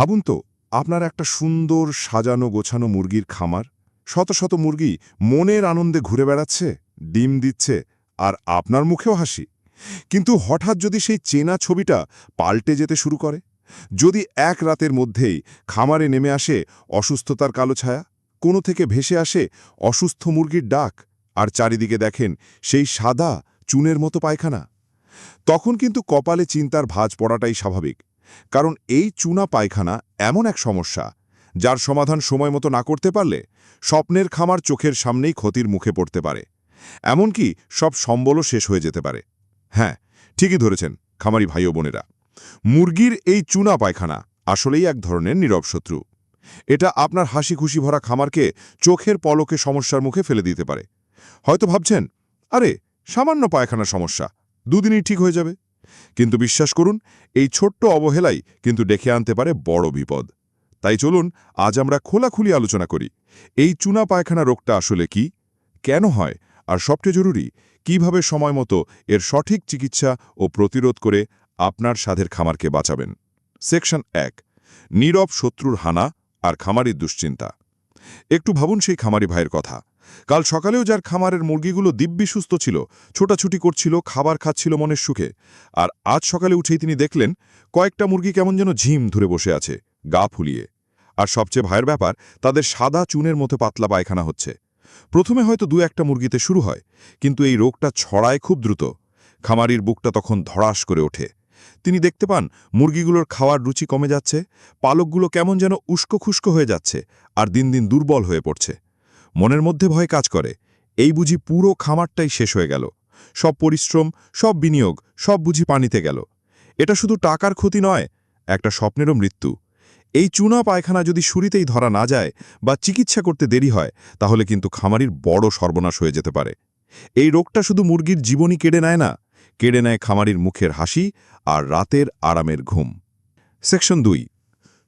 ভাবুন তো, আপনার একটা সুন্দর সাজানো গোছানো মুরগির খামার। শত শত মুরগি মনের আনন্দে ঘুরে বেড়াচ্ছে, ডিম দিচ্ছে আর আপনার মুখেও হাসি। কিন্তু হঠাৎ যদি সেই চেনা ছবিটা পাল্টে যেতে শুরু করে? যদি এক রাতের মধ্যেই খামারে নেমে আসে অসুস্থতার কালো ছায়া, কোনো থেকে ভেসে আসে অসুস্থ মুরগির ডাক আর চারিদিকে দেখেন সেই সাদা চুনের মতো পায়খানা? তখন কিন্তু কপালে চিন্তার ভাজ পড়াটাই স্বাভাবিক। কারণ এই চুনা পায়খানা এমন এক সমস্যা, যার সমাধান সময় মতো না করতে পারলে স্বপ্নের খামার চোখের সামনেই ক্ষতির মুখে পড়তে পারে। এমনকি সব সম্বলও শেষ হয়ে যেতে পারে। হ্যাঁ ঠিকই ধরেছেন খামারি ভাই বোনেরা। মুরগির এই চুনা পায়খানা আসলেই এক ধরনের নীরব শত্রু। এটা আপনার হাসি খুশি ভরা খামারকে চোখের পলকে সমস্যার মুখে ফেলে দিতে পারে। হয়তো ভাবছেন, আরে, সামান্য পায়খানা সমস্যা, দুদিনই ঠিক হয়ে যাবে। কিন্তু বিশ্বাস করুন, এই ছোট্ট অবহেলাই কিন্তু ডেকে আনতে পারে বড় বিপদ। তাই চলুন, আজ আমরা খোলাখুলি আলোচনা করি। এই চুনা পায়খানা রোগটা আসলে কি? কেন হয়? আর সবচেয়ে জরুরি, কীভাবে সময় মতো এর সঠিক চিকিৎসা ও প্রতিরোধ করে আপনার সাধের খামারকে বাঁচাবেন? সেকশন এক, নীরব শত্রুর হানা আর খামারির দুশ্চিন্তা। একটু ভাবুন সেই খামারি ভাইয়ের কথা। কাল সকালেও যার খামারের মুরগিগুলো দিব্যি সুস্থ ছিল, ছোটাছুটি করছিল, খাবার খাচ্ছিল মনের সুখে, আর আজ সকালে উঠেই তিনি দেখলেন, কয়েকটা মুরগি কেমন যেন ঝিম ধরে বসে আছে, গা ফুলিয়ে। আর সবচেয়ে ভয়ের ব্যাপার, তাদের সাদা চুনের মতো পাতলা পায়খানা হচ্ছে। প্রথমে হয়তো দু একটা মুরগিতে শুরু হয়, কিন্তু এই রোগটা ছড়ায় খুব দ্রুত। খামারির বুকটা তখন ধড়াস করে ওঠে। তিনি দেখতে পান, মুরগিগুলোর খাওয়ার রুচি কমে যাচ্ছে, পালকগুলো কেমন যেন উস্কো খুস্কো হয়ে যাচ্ছে, আর দিন দিন দুর্বল হয়ে পড়ছে। মনের মধ্যে ভয় কাজ করে। এই বুঝি পুরো খামারটাই শেষ হয়ে গেল। সব পরিশ্রম, সব বিনিয়োগ, সব বুঝি পানিতে গেল। এটা শুধু টাকার ক্ষতি নয়, একটা স্বপ্নেরও মৃত্যু। এই চুনা পায়খানা যদি শুরিতেই ধরা না যায় বা চিকিৎসা করতে দেরি হয়, তাহলে কিন্তু খামারির বড় সর্বনাশ হয়ে যেতে পারে। এই রোগটা শুধু মুরগির জীবনই কেড়ে নেয় না, কেড়ে নেয় খামারির মুখের হাসি আর রাতের আরামের ঘুম। সেকশন দুই,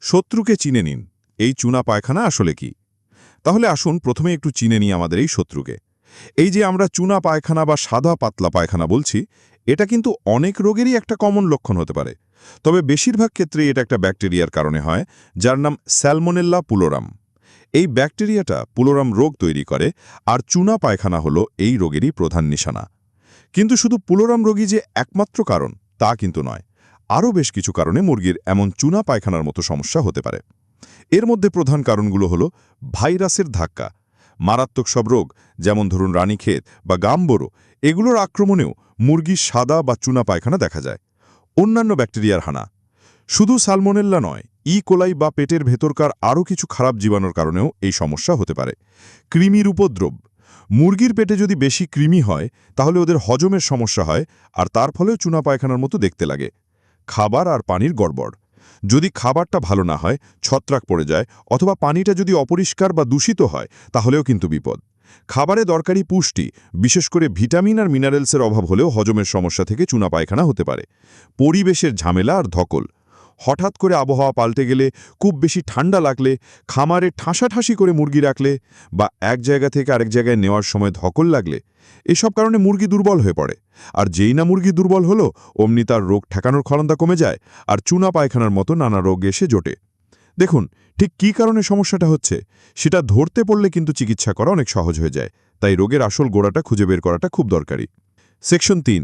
শত্রুকে চিনে নিন। এই চুনা পায়খানা আসলে কি? তাহলে আসুন প্রথমে একটু চিনে নিই আমাদের এই শত্রুকে। এই যে আমরা চুনা পায়খানা বা সাদা পাতলা পায়খানা বলছি, এটা কিন্তু অনেক রোগেরই একটা কমন লক্ষণ হতে পারে। তবে বেশিরভাগ ক্ষেত্রেই এটা একটা ব্যাকটেরিয়ার কারণে হয়, যার নাম স্যালমোনেল্লা পুলোরাম। এই ব্যাকটেরিয়াটা পুলোরাম রোগ তৈরি করে, আর চুনা পায়খানা হলো এই রোগেরই প্রধান নিশানা। কিন্তু শুধু পুলোরাম রোগী যে একমাত্র কারণ, তা কিন্তু নয়। আরও বেশ কিছু কারণে মুরগির এমন চুনা পায়খানার মতো সমস্যা হতে পারে। এর মধ্যে প্রধান কারণগুলো হলো ভাইরাসের ধাক্কা, মারাত্মক সব রোগ, যেমন ধরুন রানীক্ষেত বা গামবোরো, এগুলোর আক্রমণেও মুরগির সাদা বা চুনা পায়খানা দেখা যায়। অন্যান্য ব্যাকটেরিয়ার হানা। শুধু সালমোনেল্লা নয়, ই. কোলাই বা পেটের ভেতরকার আরও কিছু খারাপ জীবাণুর কারণেও এই সমস্যা হতে পারে। কৃমির উপদ্রব। মুরগির পেটে যদি বেশি কৃমি হয়, তাহলে ওদের হজমের সমস্যা হয় আর তার ফলেও চুনা পায়খানার মতো দেখতে লাগে। খাবার আর পানির গড়বড়। যদি খাবারটা ভালো না হয়, ছত্রাক পড়ে যায়, অথবা পানিটা যদি অপরিষ্কার বা দূষিত হয়, তাহলেও কিন্তু বিপদ। খাবারে দরকারি পুষ্টি, বিশেষ করে ভিটামিন আর মিনারেলসের অভাব হলেও হজমের সমস্যা থেকে চুনা পায়খানা হতে পারে। পরিবেশের ঝামেলা আর ধকল। হঠাৎ করে আবহাওয়া পাল্টে গেলে, খুব বেশি ঠান্ডা লাগলে, খামারে ঠাসাঠাসি করে মুরগি রাখলে, বা এক জায়গা থেকে আরেক জায়গায় নেওয়ার সময় ধকল লাগলে, এসব কারণে মুরগি দুর্বল হয়ে পড়ে। আর যেই না মুরগি দুর্বল হলো, অমনি তার রোগ ঠেকানোর ক্ষমতা কমে যায় আর চুনা পায়খানার মতো নানা রোগ এসে জোটে। দেখুন, ঠিক কী কারণে সমস্যাটা হচ্ছে? সেটা ধরতে পড়লে কিন্তু চিকিৎসা করা অনেক সহজ হয়ে যায়, তাই রোগের আসল গোড়াটা খুঁজে বের করাটা খুব দরকারি। সেকশন তিন,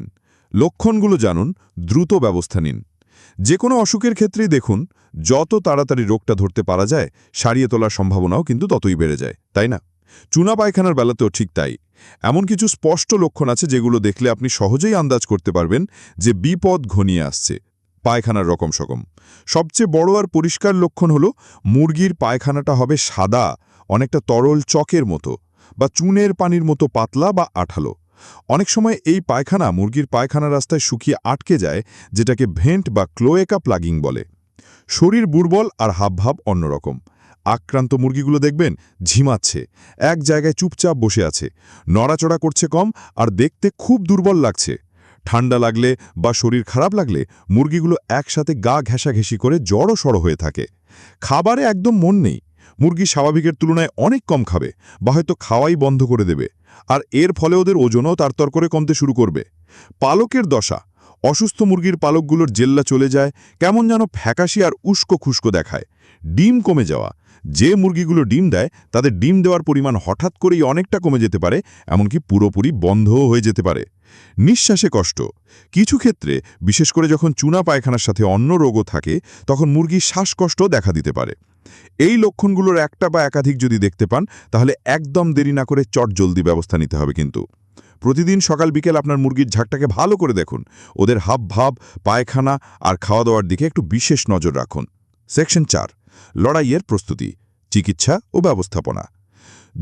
লক্ষণগুলো জানুন, দ্রুত ব্যবস্থা নিন। যে কোনো অসুখের ক্ষেত্রেই দেখুন, যত তাড়াতাড়ি রোগটা ধরতে পারা যায়, সারিয়ে তোলার সম্ভাবনাও কিন্তু ততই বেড়ে যায়, তাই না? চুনা পায়খানার বেলাতেও ঠিক তাই। এমন কিছু স্পষ্ট লক্ষণ আছে যেগুলো দেখলে আপনি সহজেই আন্দাজ করতে পারবেন যে বিপদ ঘনিয়ে আসছে, পায়খানার রকম সকম সবচেয়ে বড় আর পরিষ্কার লক্ষণ হলো, মুরগির পায়খানাটা হবে সাদা, অনেকটা তরল চকের মতো, বা চুনের পানির মতো পাতলা বা আঠালো। অনেক সময় এই পায়খানা মুরগির পায়খানা রাস্তায় শুকিয়ে আটকে যায়, যেটাকে ভেন্ট বা ক্লোয়েকা প্লাগিং বলে। শরীর দুর্বল আর হাবভাব অন্যরকম। আক্রান্ত মুরগিগুলো দেখবেন ঝিমাচ্ছে। এক জায়গায় চুপচাপ বসে আছে। নড়াচড়া করছে কম আর দেখতে খুব দুর্বল লাগছে। ঠান্ডা লাগলে বা শরীর খারাপ লাগলে মুরগিগুলো একসাথে গা ঘেঁষাঘেঁষি করে জড়ো সড়ো হয়ে থাকে। খাবারে একদম মন নেই। মুরগি স্বাভাবিকের তুলনায় অনেক কম খাবে, বা হয়তো খাওয়াই বন্ধ করে দেবে। আর এর ফলে ওদের ওজনও তারতর করে কমতে শুরু করবে। পালকের দশা, অসুস্থ মুরগির পালকগুলোর জেল্লা চলে যায়, কেমন যেন ফ্যাকাশি আর উস্কো খুস্কো দেখায়। ডিম কমে যাওয়া যে মুরগিগুলো ডিম দেয়, তাদের ডিম দেওয়ার পরিমাণ হঠাৎ করেই অনেকটা কমে যেতে পারে, এমনকি পুরোপুরি বন্ধও হয়ে যেতে পারে। নিঃশ্বাসে কষ্ট। কিছু ক্ষেত্রে, বিশেষ করে যখন চুনা পায়খানার সাথে অন্য রোগও থাকে, তখন মুরগির শ্বাসকষ্ট দেখা দিতে পারে। এই লক্ষণগুলোর একটা বা একাধিক যদি দেখতে পান, তাহলে একদম দেরি না করে চট জলদি ব্যবস্থা নিতে হবে কিন্তু। প্রতিদিন সকাল বিকেল আপনার মুরগির ঝাঁকটাকে ভালো করে দেখুন। ওদের হাব ভাব পায়খানা আর খাওয়া দাওয়ার দিকে একটু বিশেষ নজর রাখুন। সেকশন চার। লড়াইয়ের প্রস্তুতি, চিকিৎসা ও ব্যবস্থাপনা।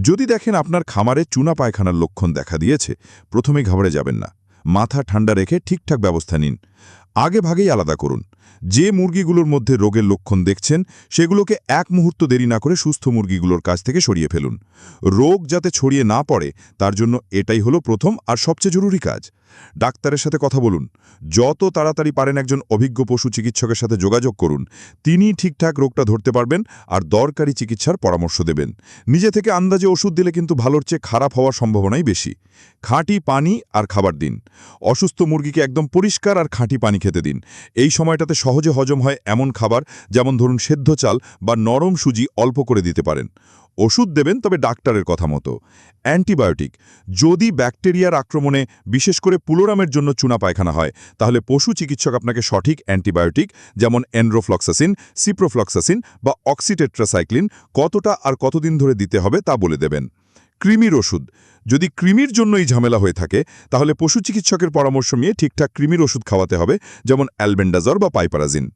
যদি দেখেন আপনার খামারে চুনা পায়খানার লক্ষণ দেখা দিয়েছে, প্রথমে ঘাবড়ে যাবেন না। মাথা ঠান্ডা রেখে ঠিকঠাক ব্যবস্থা নিন। আগে ভাগেই আলাদা করুন। যে মুরগিগুলোর মধ্যে রোগের লক্ষণ দেখছেন, সেগুলোকে এক মুহূর্ত দেরি না করে সুস্থ মুরগিগুলোর কাছ থেকে সরিয়ে ফেলুন। রোগ যাতে ছড়িয়ে না পড়ে, তার জন্য এটাই হলো প্রথম আর সবচেয়ে জরুরি কাজ। ডাক্তারের সাথে কথা বলুন। যত তাড়াতাড়ি পারেন একজন অভিজ্ঞ পশু চিকিৎসকের সাথে যোগাযোগ করুন। তিনি ঠিকঠাক রোগটা ধরতে পারবেন আর দরকারি চিকিৎসার পরামর্শ দেবেন। নিজে থেকে আন্দাজে ওষুধ দিলে কিন্তু ভালোর চেয়ে খারাপ হওয়ার সম্ভাবনাই বেশি। খাঁটি পানি আর খাবার দিন। অসুস্থ মুরগিকে একদম পরিষ্কার আর খাঁটি পানি খেতে দিন। এই সময়টাতে সহজে হজম হয় এমন খাবার, যেমন ধরুন সেদ্ধ চাল বা নরম সুজি অল্প করে দিতে পারেন। ওষুধ দেবেন তবে ডাক্তারের কথা মতো। অ্যান্টিবায়োটিক। যদি ব্যাকটেরিয়ার আক্রমণে বিশেষ করে পুলোরামের জন্য চুনা পায়খানা হয়, তাহলে পশু চিকিৎসক আপনাকে সঠিক অ্যান্টিবায়োটিক, যেমন এনরোফ্লক্সাসিন সিপ্রোফ্লক্সাসিন বা অক্সিটেট্রাসাইক্লিন কতটা আর কতদিন ধরে দিতে হবে তা বলে দেবেন। কৃমির ওষুধ। যদি কৃমির জন্য এই ঝামেলা হয়ে থাকে, তাহলে পশু চিকিৎসকের পরামর্শ নিয়ে ঠিকঠাক কৃমির ওষুধ খাওয়াতে হবে, যেমন অ্যালবেন্ডাজর বা পাইপারাজিন।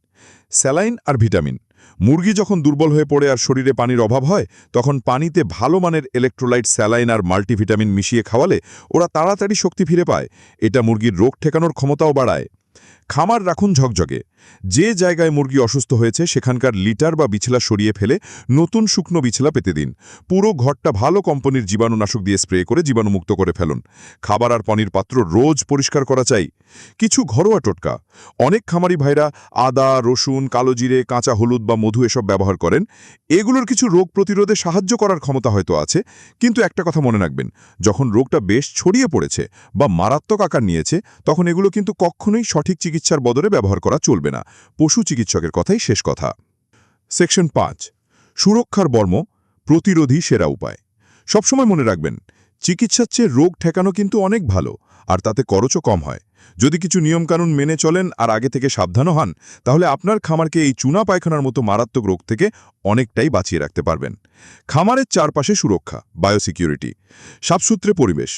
স্যালাইন আর ভিটামিন। মুরগি যখন দুর্বল হয়ে পড়ে আর শরীরে পানির অভাব হয়, তখন পানিতে ভালো মানের ইলেকট্রোলাইট স্যালাইন আর মাল্টিভিটামিন মিশিয়ে খাওয়ালে ওরা তাড়াতাড়ি শক্তি ফিরে পায়। এটা মুরগির রোগ ঠেকানোর ক্ষমতাও বাড়ায়। খামার রাখুন ঝকঝকে। যে জায়গায় মুরগি অসুস্থ হয়েছে, সেখানকার লিটার বা বিছলা সরিয়ে ফেলে নতুন শুকনো বিছলা পেতে দিন। পুরো ঘরটা ভালো কোম্পানির জীবাণুনাশক দিয়ে স্প্রে করে জীবাণুমুক্ত করে ফেলুন। খাবার আর পানির পাত্র রোজ পরিষ্কার করা চাই। কিছু ঘরোয়া টোটকা। অনেক খামারি ভাইরা আদা, রসুন, কালো জিরে, কাঁচা হলুদ বা মধু এসব ব্যবহার করেন। এগুলোর কিছু রোগ প্রতিরোধে সাহায্য করার ক্ষমতা হয়তো আছে, কিন্তু একটা কথা মনে রাখবেন, যখন রোগটা বেশ ছড়িয়ে পড়েছে বা মারাত্মক আকার নিয়েছে, তখন এগুলো কিন্তু কখনোই সঠিক চিকিৎসার বদলে ব্যবহার করা চলবে না। পশু চিকিৎসকের কথাই শেষ কথা। সেকশন পাঁচ, সুরক্ষার বর্ম, প্রতিরোধী সেরা উপায়। সবসময় মনে রাখবেন, চিকিৎসার চেয়ে রোগ ঠেকানো কিন্তু অনেক ভালো, আর তাতে খরচও কম হয়। যদি কিছু নিয়মকানুন মেনে চলেন আর আগে থেকে সাবধানও হন, তাহলে আপনার খামারকে এই চুনা পায়খানার মতো মারাত্মক রোগ থেকে অনেকটাই বাঁচিয়ে রাখতে পারবেন। খামারের চারপাশে সুরক্ষা, বায়োসিকিউরিটি, সাফসূত্রে পরিবেশ।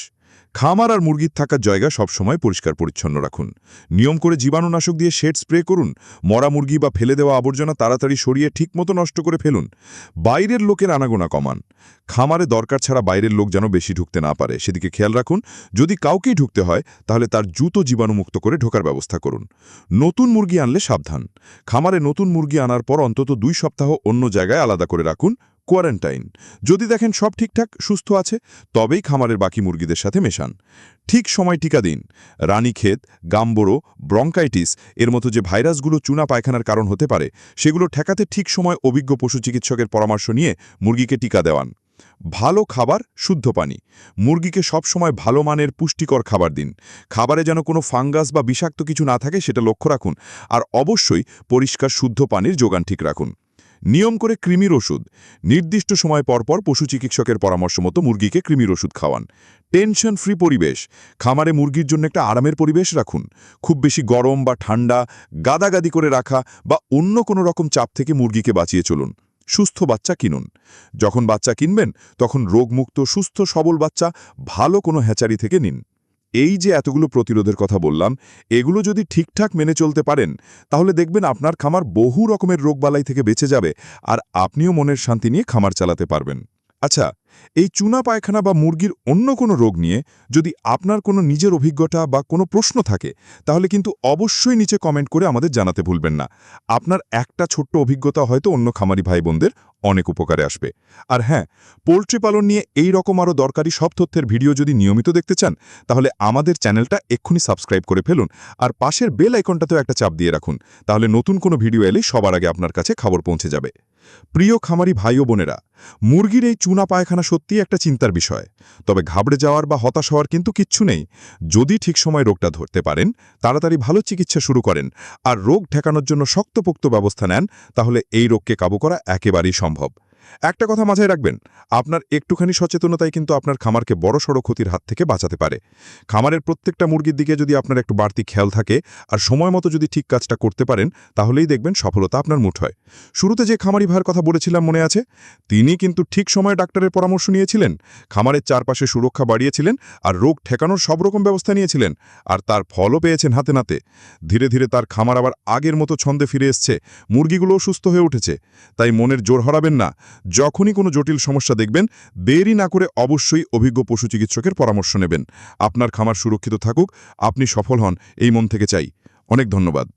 খামার আর মুরগির থাকার জায়গা সবসময় পরিষ্কার পরিচ্ছন্ন রাখুন। নিয়ম করে জীবাণুনাশক দিয়ে শেড স্প্রে করুন। মরা মুরগি বা ফেলে দেওয়া আবর্জনা তাড়াতাড়ি সরিয়ে ঠিকমতো নষ্ট করে ফেলুন। বাইরের লোকের আনাগোনা কমান। খামারে দরকার ছাড়া বাইরের লোক যেন বেশি ঢুকতে না পারে। সেদিকে খেয়াল রাখুন, যদি কাউকেই ঢুকতে হয়, তাহলে তার জুতো জীবাণুমুক্ত করে ঢোকার ব্যবস্থা করুন। নতুন মুরগি আনলে সাবধান। খামারে নতুন মুরগি আনার পর অন্তত দুই সপ্তাহ অন্য জায়গায় আলাদা করে রাখুন। কোয়ারেন্টাইন। যদি দেখেন সব ঠিকঠাক, সুস্থ আছে, তবেই খামারের বাকি মুরগিদের সাথে মেশান। ঠিক সময় টিকা দিন। রানীক্ষেত, গাম্বরো, ব্রঙ্কাইটিস, এর মতো যে ভাইরাসগুলো চুনা পায়খানার কারণ হতে পারে, সেগুলো ঠেকাতে ঠিক সময় অভিজ্ঞ পশু চিকিৎসকের পরামর্শ নিয়ে মুরগিকে টিকা দেওয়ান। ভালো খাবার, শুদ্ধ পানি। মুরগিকে সবসময় ভালো মানের পুষ্টিকর খাবার দিন। খাবারে যেন কোনো ফাঙ্গাস বা বিষাক্ত কিছু না থাকে, সেটা লক্ষ্য রাখুন। আর অবশ্যই পরিষ্কার, শুদ্ধ পানির যোগান ঠিক রাখুন। নিয়ম করে কৃমির ওষুধ। নির্দিষ্ট সময় পরপর পশু চিকিৎসকের পরামর্শ মতো মুরগিকে কৃমির ওষুধ খাওয়ান। টেনশন ফ্রি পরিবেশ। খামারে মুরগির জন্য একটা আরামের পরিবেশ রাখুন। খুব বেশি গরম বা ঠান্ডা, গাদাগাদি করে রাখা বা অন্য কোনো রকম চাপ থেকে মুরগিকে বাঁচিয়ে চলুন। সুস্থ বাচ্চা কিনুন। যখন বাচ্চা কিনবেন, তখন রোগমুক্ত, সুস্থ, সবল বাচ্চা ভালো কোনো হ্যাচারি থেকে নিন। এই যে এতগুলো প্রতিরোধের কথা বললাম, এগুলো যদি ঠিকঠাক মেনে চলতে পারেন, তাহলে দেখবেন আপনার খামার বহু রকমের রোগবালাই থেকে বেঁচে যাবে আর আপনিও মনের শান্তি নিয়ে খামার চালাতে পারবেন। আচ্ছা এই চুনা পায়খানা বা মুরগির অন্য কোনো রোগ নিয়ে যদি আপনার কোনো নিজের অভিজ্ঞতা বা কোনো প্রশ্ন থাকে, তাহলে কিন্তু অবশ্যই নিচে কমেন্ট করে আমাদের জানাতে ভুলবেন না। আপনার একটা ছোট্ট অভিজ্ঞতা হয়তো অন্য খামারি ভাই বোনদের অনেক উপকারে আসবে। আর হ্যাঁ পোলট্রি পালন নিয়ে এই রকম আরও দরকারি সব তথ্যের ভিডিও যদি নিয়মিত দেখতে চান, তাহলে আমাদের চ্যানেলটা এক্ষুনি সাবস্ক্রাইব করে ফেলুন আর পাশের বেল আইকনটাতেও একটা চাপ দিয়ে রাখুন। তাহলে নতুন কোনো ভিডিও এলেই সবার আগে আপনার কাছে খবর পৌঁছে যাবে। প্রিয় খামারি ভাই ও বোনেরা, মুরগির এই চুনা পায়খানা সত্যিই একটা চিন্তার বিষয়। তবে ঘাবড়ে যাওয়ার বা হতাশ হওয়ার কিন্তু কিচ্ছু নেই। যদি ঠিক সময় রোগটা ধরতে পারেন, তাড়াতাড়ি ভালো চিকিৎসা শুরু করেন আর রোগ ঠেকানোর জন্য শক্তপোক্ত ব্যবস্থা নেন, তাহলে এই রোগকে কাবু করা একেবারেই সম্ভব। একটা কথা মাথায় রাখবেন, আপনার একটুখানি সচেতনতাই কিন্তু আপনার খামারকে বড়সড় ক্ষতির হাত থেকে বাঁচাতে পারে। খামারের প্রত্যেকটা মুরগির দিকে যদি আপনার একটু বাড়তি খেয়াল থাকে আর সময় মতো যদি ঠিক কাজটা করতে পারেন, তাহলেই দেখবেন সফলতা আপনার মুঠ হয়। শুরুতে যে খামারি ভাইয়ের কথা বলেছিলাম মনে আছে, তিনি কিন্তু ঠিক সময়ে ডাক্তারের পরামর্শ নিয়েছিলেন, খামারের চারপাশে সুরক্ষা বাড়িয়েছিলেন আর রোগ ঠেকানোর সব রকম ব্যবস্থা নিয়েছিলেন আর তার ফলও পেয়েছেন হাতে নাতে। ধীরে ধীরে তার খামার আবার আগের মতো ছন্দে ফিরে এসছে, মুরগিগুলোও সুস্থ হয়ে উঠেছে, তাই মনের জোর হরাবেন না। যখনই কোনো জটিল সমস্যা দেখবেন, দেরি না করে অবশ্যই অভিজ্ঞ পশু চিকিৎসকের পরামর্শ নেবেন। আপনার খামার সুরক্ষিত থাকুক, আপনি সফল হন, এই মন থেকে চাই। অনেক ধন্যবাদ।